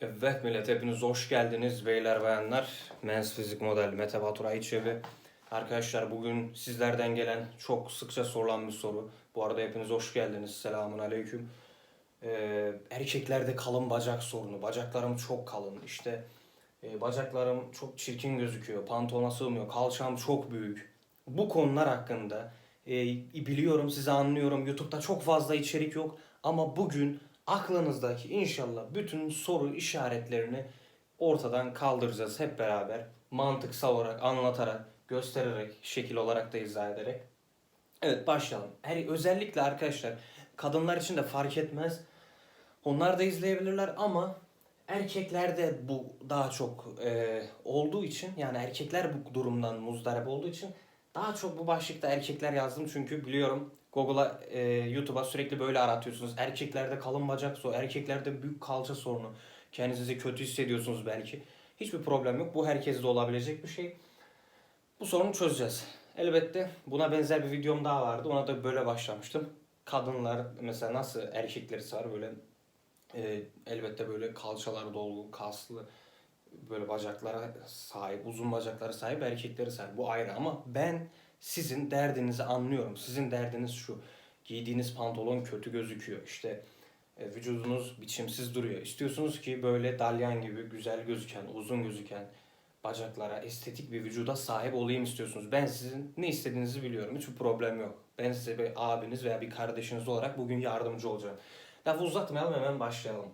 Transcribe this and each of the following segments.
Evet millet hepiniz hoş geldiniz beyler bayanlar. Mens Fizik Model Mete Batur Ayçevi. Arkadaşlar bugün sizlerden gelen çok sıkça sorulan bir soru. Bu arada hepiniz hoş geldiniz. Selamun aleyküm. Ee, erkeklerde kalın bacak sorunu. Bacaklarım çok kalın. İşte e, bacaklarım çok çirkin gözüküyor. Pantolona sığmıyor. Kalçam çok büyük. Bu konular hakkında e, biliyorum sizi anlıyorum. YouTube'da çok fazla içerik yok. Ama bugün aklınızdaki inşallah bütün soru işaretlerini ortadan kaldıracağız hep beraber. Mantıksal olarak anlatarak, göstererek, şekil olarak da izah ederek. Evet başlayalım. Her, özellikle arkadaşlar kadınlar için de fark etmez. Onlar da izleyebilirler ama erkeklerde bu daha çok e, olduğu için yani erkekler bu durumdan muzdarip olduğu için daha çok bu başlıkta erkekler yazdım çünkü biliyorum Google'a, e, YouTube'a sürekli böyle aratıyorsunuz. Erkeklerde kalın bacak sorunu, erkeklerde büyük kalça sorunu. Kendinizi kötü hissediyorsunuz belki. Hiçbir problem yok. Bu herkeste olabilecek bir şey. Bu sorunu çözeceğiz. Elbette buna benzer bir videom daha vardı. Ona da böyle başlamıştım. Kadınlar mesela nasıl erkekleri var böyle e, elbette böyle kalçaları dolgu, kaslı böyle bacaklara sahip, uzun bacaklara sahip erkekleri sahip. Bu ayrı ama ben sizin derdinizi anlıyorum. Sizin derdiniz şu. Giydiğiniz pantolon kötü gözüküyor. İşte e, vücudunuz biçimsiz duruyor. İstiyorsunuz ki böyle dalyan gibi güzel gözüken, uzun gözüken bacaklara, estetik bir vücuda sahip olayım istiyorsunuz. Ben sizin ne istediğinizi biliyorum. Hiçbir problem yok. Ben size bir abiniz veya bir kardeşiniz olarak bugün yardımcı olacağım. Lafı uzatmayalım hemen başlayalım.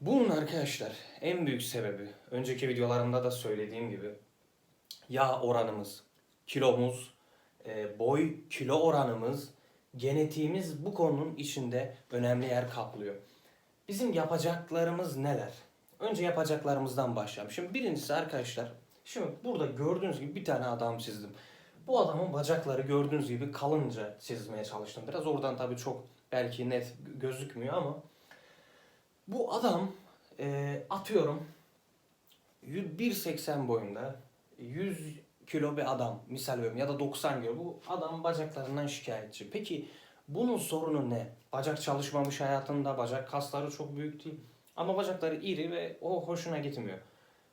Bunun arkadaşlar en büyük sebebi önceki videolarımda da söylediğim gibi yağ oranımız, kilomuz, e, boy kilo oranımız, genetiğimiz bu konunun içinde önemli yer kaplıyor. Bizim yapacaklarımız neler? Önce yapacaklarımızdan başlayalım. Şimdi birincisi arkadaşlar, şimdi burada gördüğünüz gibi bir tane adam çizdim. Bu adamın bacakları gördüğünüz gibi kalınca çizmeye çalıştım. Biraz oradan tabii çok belki net gözükmüyor ama bu adam e, atıyorum 1.80 boyunda 100 kilo bir adam misal veriyorum ya da 90 kilo bu adam bacaklarından şikayetçi. Peki bunun sorunu ne? Bacak çalışmamış hayatında bacak kasları çok büyük değil ama bacakları iri ve o hoşuna gitmiyor.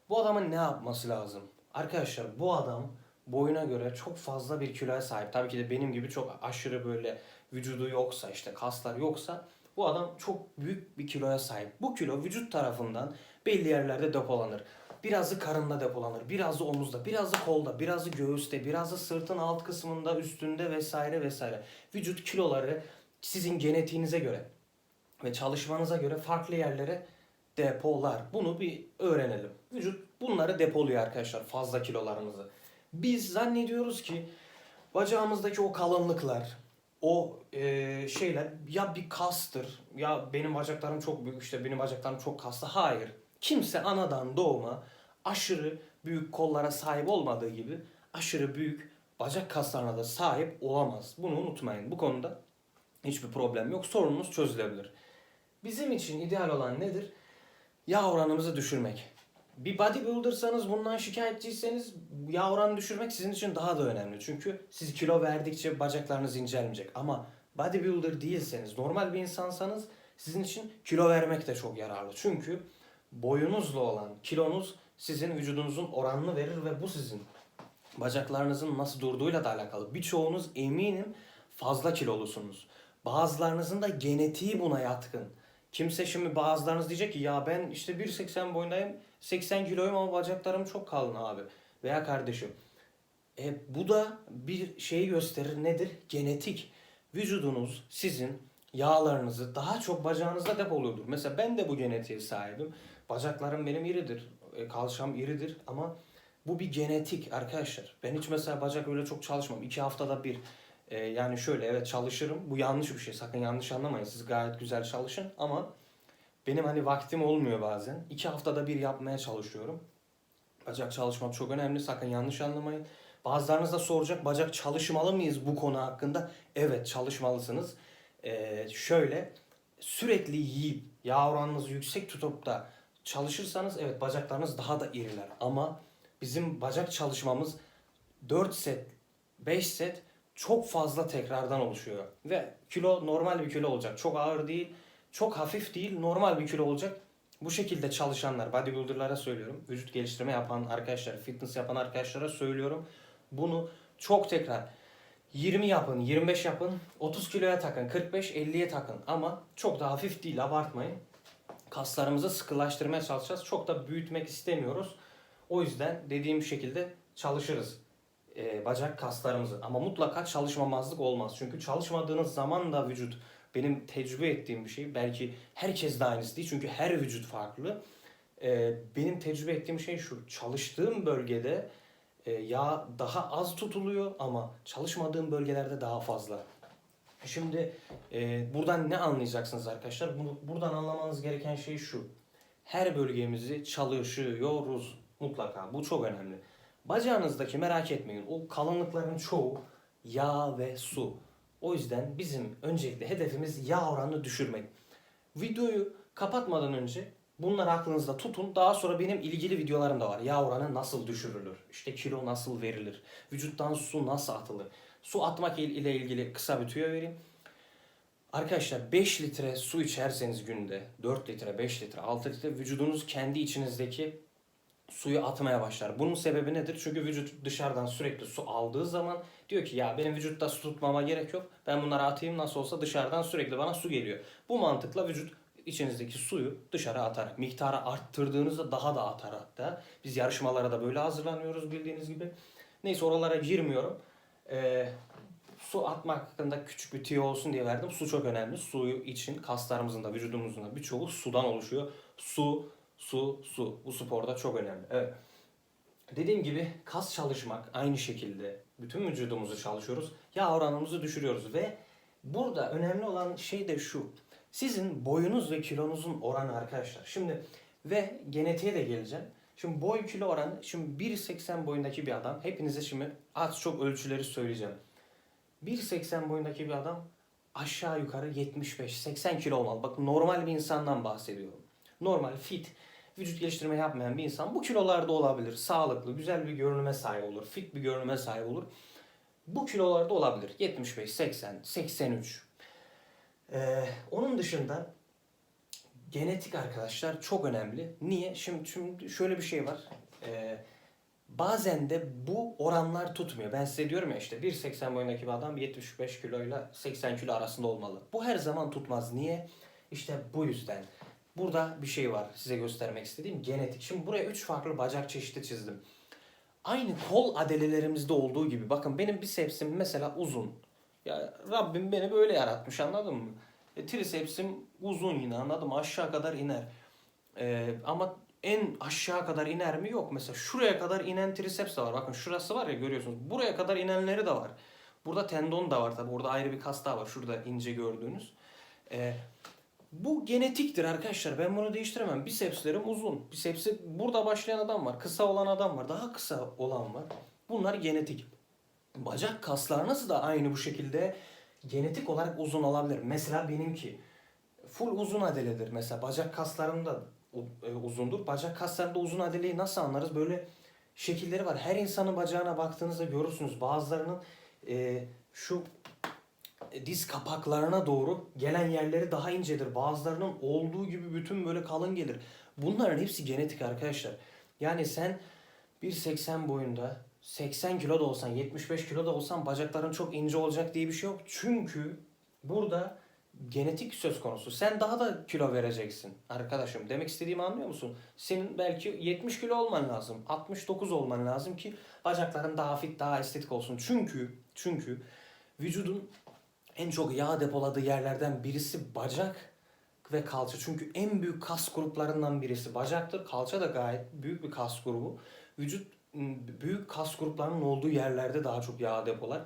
Bu adamın ne yapması lazım? Arkadaşlar bu adam boyuna göre çok fazla bir kiloya sahip. Tabii ki de benim gibi çok aşırı böyle vücudu yoksa işte kaslar yoksa bu adam çok büyük bir kiloya sahip. Bu kilo vücut tarafından belli yerlerde depolanır. Birazı karında depolanır, birazı omuzda, birazı kolda, birazı göğüste, birazı sırtın alt kısmında, üstünde vesaire vesaire. Vücut kiloları sizin genetiğinize göre ve çalışmanıza göre farklı yerlere depolar. Bunu bir öğrenelim. Vücut bunları depoluyor arkadaşlar fazla kilolarımızı. Biz zannediyoruz ki bacağımızdaki o kalınlıklar, o e, şeyler ya bir kastır ya benim bacaklarım çok büyük işte benim bacaklarım çok kaslı. Hayır. Kimse anadan doğma aşırı büyük kollara sahip olmadığı gibi aşırı büyük bacak kaslarına da sahip olamaz. Bunu unutmayın. Bu konuda hiçbir problem yok. Sorunumuz çözülebilir. Bizim için ideal olan nedir? Yağ oranımızı düşürmek. Bir bodybuilder'sanız bundan şikayetçiyseniz yağ oranını düşürmek sizin için daha da önemli. Çünkü siz kilo verdikçe bacaklarınız incelmeyecek. Ama bodybuilder değilseniz, normal bir insansanız sizin için kilo vermek de çok yararlı. Çünkü boyunuzla olan kilonuz sizin vücudunuzun oranını verir ve bu sizin bacaklarınızın nasıl durduğuyla da alakalı. Birçoğunuz eminim fazla kilolusunuz. Bazılarınızın da genetiği buna yatkın. Kimse şimdi bazılarınız diyecek ki ya ben işte 1.80 boyundayım 80 kiloyum ama bacaklarım çok kalın abi. Veya kardeşim. E, bu da bir şeyi gösterir nedir? Genetik. Vücudunuz sizin yağlarınızı daha çok bacağınızda depoluyordur. Mesela ben de bu genetiğe sahibim. Bacaklarım benim iridir. E, kalçam iridir ama bu bir genetik arkadaşlar. Ben hiç mesela bacak öyle çok çalışmam. İki haftada bir. E, yani şöyle evet çalışırım. Bu yanlış bir şey. Sakın yanlış anlamayın. Siz gayet güzel çalışın ama benim hani vaktim olmuyor bazen. İki haftada bir yapmaya çalışıyorum. Bacak çalışmak çok önemli. Sakın yanlış anlamayın. Bazılarınız da soracak bacak çalışmalı mıyız bu konu hakkında? Evet çalışmalısınız. Ee, şöyle sürekli yiyip yağ oranınızı yüksek tutup da çalışırsanız evet bacaklarınız daha da iriler. Ama bizim bacak çalışmamız 4 set, 5 set çok fazla tekrardan oluşuyor. Ve kilo normal bir kilo olacak. Çok ağır değil, çok hafif değil, normal bir kilo olacak. bu şekilde çalışanlar, bodybuilder'lara söylüyorum. Vücut geliştirme yapan arkadaşlar, fitness yapan arkadaşlara söylüyorum. Bunu çok tekrar 20 yapın, 25 yapın, 30 kiloya takın, 45-50'ye takın. Ama çok da hafif değil, abartmayın. Kaslarımızı sıkılaştırmaya çalışacağız. Çok da büyütmek istemiyoruz. O yüzden dediğim şekilde çalışırız. Ee, bacak kaslarımızı. Ama mutlaka çalışmamazlık olmaz. Çünkü çalışmadığınız zaman da vücut benim tecrübe ettiğim bir şey. Belki herkes de aynısı değil. Çünkü her vücut farklı. Ee, benim tecrübe ettiğim şey şu. Çalıştığım bölgede e, yağ daha az tutuluyor ama çalışmadığım bölgelerde daha fazla. Şimdi e, buradan ne anlayacaksınız arkadaşlar? Bunu, buradan anlamanız gereken şey şu. Her bölgemizi çalışıyoruz mutlaka. Bu çok önemli. Bacağınızdaki merak etmeyin. O kalınlıkların çoğu yağ ve su. O yüzden bizim öncelikle hedefimiz yağ oranını düşürmek. Videoyu kapatmadan önce bunları aklınızda tutun. Daha sonra benim ilgili videolarım da var. Yağ oranı nasıl düşürülür? İşte kilo nasıl verilir? Vücuttan su nasıl atılır? Su atmak il- ile ilgili kısa bir tüyo vereyim. Arkadaşlar 5 litre su içerseniz günde 4 litre, 5 litre, 6 litre vücudunuz kendi içinizdeki suyu atmaya başlar. Bunun sebebi nedir? Çünkü vücut dışarıdan sürekli su aldığı zaman diyor ki ya benim vücutta su tutmama gerek yok. Ben bunları atayım nasıl olsa dışarıdan sürekli bana su geliyor. Bu mantıkla vücut içinizdeki suyu dışarı atar. Miktarı arttırdığınızda daha da atar hatta. Biz yarışmalara da böyle hazırlanıyoruz bildiğiniz gibi. Neyse oralara girmiyorum. Ee, su atmak hakkında küçük bir tüyo olsun diye verdim. Su çok önemli. Suyu için kaslarımızın da vücudumuzun da birçoğu sudan oluşuyor. Su, su, su. Bu sporda çok önemli. Evet. Dediğim gibi kas çalışmak aynı şekilde bütün vücudumuzu çalışıyoruz. Yağ oranımızı düşürüyoruz ve burada önemli olan şey de şu. Sizin boyunuz ve kilonuzun oranı arkadaşlar. Şimdi ve genetiğe de geleceğim. Şimdi boy kilo oranı şimdi 1.80 boyundaki bir adam hepinize şimdi az çok ölçüleri söyleyeceğim. 1.80 boyundaki bir adam aşağı yukarı 75-80 kilo olmalı. Bakın normal bir insandan bahsediyorum. Normal, fit, vücut geliştirme yapmayan bir insan bu kilolarda olabilir. Sağlıklı, güzel bir görünüme sahip olur. Fit bir görünüme sahip olur. Bu kilolarda olabilir. 75, 80, 83. Ee, onun dışında genetik arkadaşlar çok önemli. Niye? Şimdi, şimdi şöyle bir şey var. Ee, bazen de bu oranlar tutmuyor. Ben size diyorum ya işte 1.80 boyundaki bir adam 75 kiloyla 80 kilo arasında olmalı. Bu her zaman tutmaz. Niye? İşte bu yüzden. Burada bir şey var size göstermek istediğim genetik. Şimdi buraya 3 farklı bacak çeşidi çizdim. Aynı kol adelelerimizde olduğu gibi. Bakın benim bisepsim mesela uzun. Ya Rabbim beni böyle yaratmış anladın mı? E, trisepsim uzun yine anladın mı? Aşağı kadar iner. E, ama en aşağı kadar iner mi? Yok. Mesela şuraya kadar inen triceps de var. Bakın şurası var ya görüyorsunuz. Buraya kadar inenleri de var. Burada tendon da var tabi. Burada ayrı bir kas daha var. Şurada ince gördüğünüz. E, bu genetiktir arkadaşlar. Ben bunu değiştiremem. Bisepslerim uzun. Bisepsi burada başlayan adam var. Kısa olan adam var. Daha kısa olan var. Bunlar genetik. Bacak kaslarınız da aynı bu şekilde genetik olarak uzun olabilir. Mesela benimki full uzun adeledir. Mesela bacak kaslarım da e, uzundur. Bacak kaslarında uzun adeleyi nasıl anlarız? Böyle şekilleri var. Her insanın bacağına baktığınızda görürsünüz. Bazılarının e, şu e, diz kapaklarına doğru gelen yerleri daha incedir. Bazılarının olduğu gibi bütün böyle kalın gelir. Bunların hepsi genetik arkadaşlar. Yani sen 1.80 boyunda 80 kilo da olsan 75 kilo da olsan bacakların çok ince olacak diye bir şey yok. Çünkü burada genetik söz konusu. Sen daha da kilo vereceksin arkadaşım. Demek istediğimi anlıyor musun? Senin belki 70 kilo olman lazım. 69 olman lazım ki bacakların daha fit, daha estetik olsun. Çünkü çünkü vücudun en çok yağ depoladığı yerlerden birisi bacak ve kalça. Çünkü en büyük kas gruplarından birisi bacaktır. Kalça da gayet büyük bir kas grubu. Vücut büyük kas gruplarının olduğu yerlerde daha çok yağ depolar.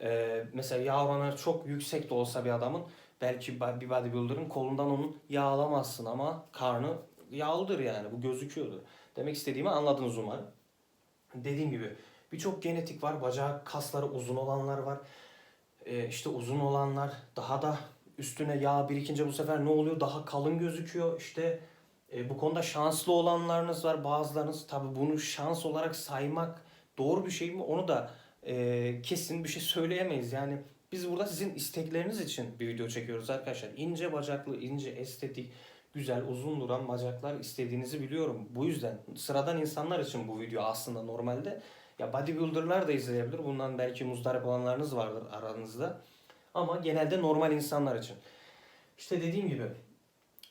Ee, mesela yağ oranı çok yüksek de olsa bir adamın belki bir bodybuilder'ın kolundan onun yağlamazsın ama karnı yağlıdır yani bu gözüküyordur. Demek istediğimi anladınız umarım. Dediğim gibi birçok genetik var. Bacak kasları uzun olanlar var. Ee, işte uzun olanlar daha da üstüne yağ birikince bu sefer ne oluyor? Daha kalın gözüküyor. İşte e, bu konuda şanslı olanlarınız var. Bazılarınız tabi bunu şans olarak saymak doğru bir şey mi? Onu da e, kesin bir şey söyleyemeyiz. Yani biz burada sizin istekleriniz için bir video çekiyoruz arkadaşlar. İnce bacaklı, ince estetik, güzel, uzun duran bacaklar istediğinizi biliyorum. Bu yüzden sıradan insanlar için bu video aslında normalde ya bodybuilder'lar da izleyebilir. Bundan belki muzdarip olanlarınız vardır aranızda. Ama genelde normal insanlar için. İşte dediğim gibi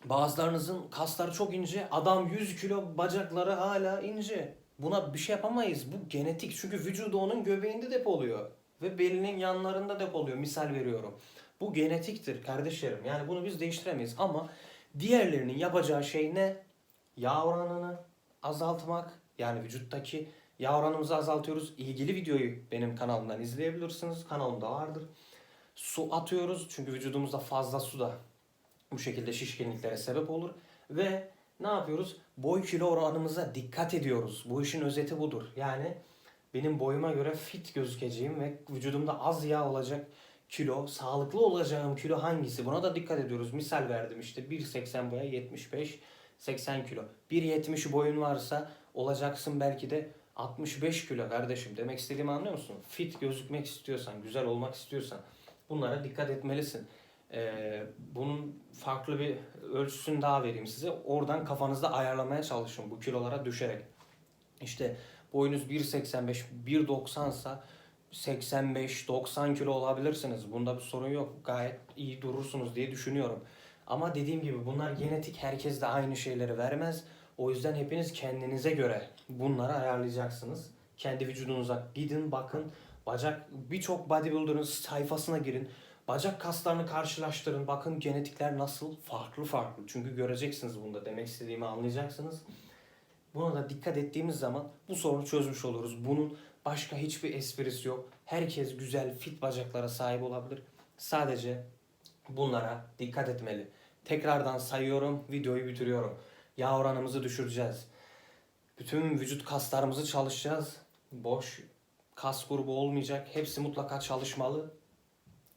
bazılarınızın kasları çok ince. Adam 100 kilo bacakları hala ince. Buna bir şey yapamayız. Bu genetik. Çünkü vücudu onun göbeğinde depoluyor. Ve belinin yanlarında depoluyor. Misal veriyorum. Bu genetiktir kardeşlerim. Yani bunu biz değiştiremeyiz. Ama diğerlerinin yapacağı şey ne? Yağ oranını azaltmak. Yani vücuttaki yağ oranımızı azaltıyoruz. İlgili videoyu benim kanalımdan izleyebilirsiniz. Kanalımda vardır. Su atıyoruz. Çünkü vücudumuzda fazla su da bu şekilde şişkinliklere sebep olur. Ve ne yapıyoruz? Boy kilo oranımıza dikkat ediyoruz. Bu işin özeti budur. Yani benim boyuma göre fit gözükeceğim ve vücudumda az yağ olacak kilo, sağlıklı olacağım kilo hangisi? Buna da dikkat ediyoruz. Misal verdim işte 1.80 boya 75 80 kilo. 1.70 boyun varsa olacaksın belki de 65 kilo kardeşim. Demek istediğimi anlıyor musun? Fit gözükmek istiyorsan, güzel olmak istiyorsan bunlara dikkat etmelisin. Ee, bunun farklı bir ölçüsünü daha vereyim size. Oradan kafanızda ayarlamaya çalışın bu kilolara düşerek. İşte boyunuz 1.85, 1.90 ise 85-90 kilo olabilirsiniz. Bunda bir sorun yok. Gayet iyi durursunuz diye düşünüyorum. Ama dediğim gibi bunlar genetik. Herkes de aynı şeyleri vermez. O yüzden hepiniz kendinize göre bunları ayarlayacaksınız. Kendi vücudunuza gidin bakın. Bacak birçok bodybuilder'ın sayfasına girin. Bacak kaslarını karşılaştırın. Bakın genetikler nasıl farklı farklı. Çünkü göreceksiniz bunda. Demek istediğimi anlayacaksınız. Buna da dikkat ettiğimiz zaman bu sorunu çözmüş oluruz. Bunun başka hiçbir esprisi yok. Herkes güzel, fit bacaklara sahip olabilir. Sadece bunlara dikkat etmeli. Tekrardan sayıyorum, videoyu bitiriyorum. Yağ oranımızı düşüreceğiz. Bütün vücut kaslarımızı çalışacağız. Boş kas grubu olmayacak. Hepsi mutlaka çalışmalı.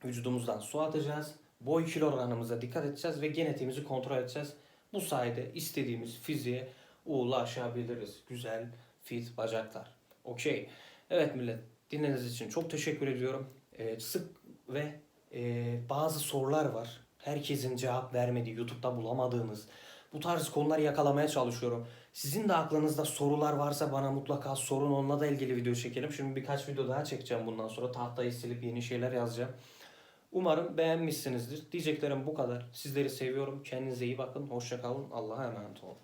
Vücudumuzdan su atacağız. Boy kilo oranımıza dikkat edeceğiz ve genetiğimizi kontrol edeceğiz. Bu sayede istediğimiz fiziğe ulaşabiliriz. Güzel, fit bacaklar. Okey. Evet millet dinlediğiniz için çok teşekkür ediyorum. Ee, sık ve e, bazı sorular var. Herkesin cevap vermediği, YouTube'da bulamadığınız bu tarz konuları yakalamaya çalışıyorum. Sizin de aklınızda sorular varsa bana mutlaka sorun. Onunla da ilgili video çekelim. Şimdi birkaç video daha çekeceğim bundan sonra. Tahtayı silip yeni şeyler yazacağım. Umarım beğenmişsinizdir. Diyeceklerim bu kadar. Sizleri seviyorum. Kendinize iyi bakın. Hoşça kalın. Allah'a emanet olun.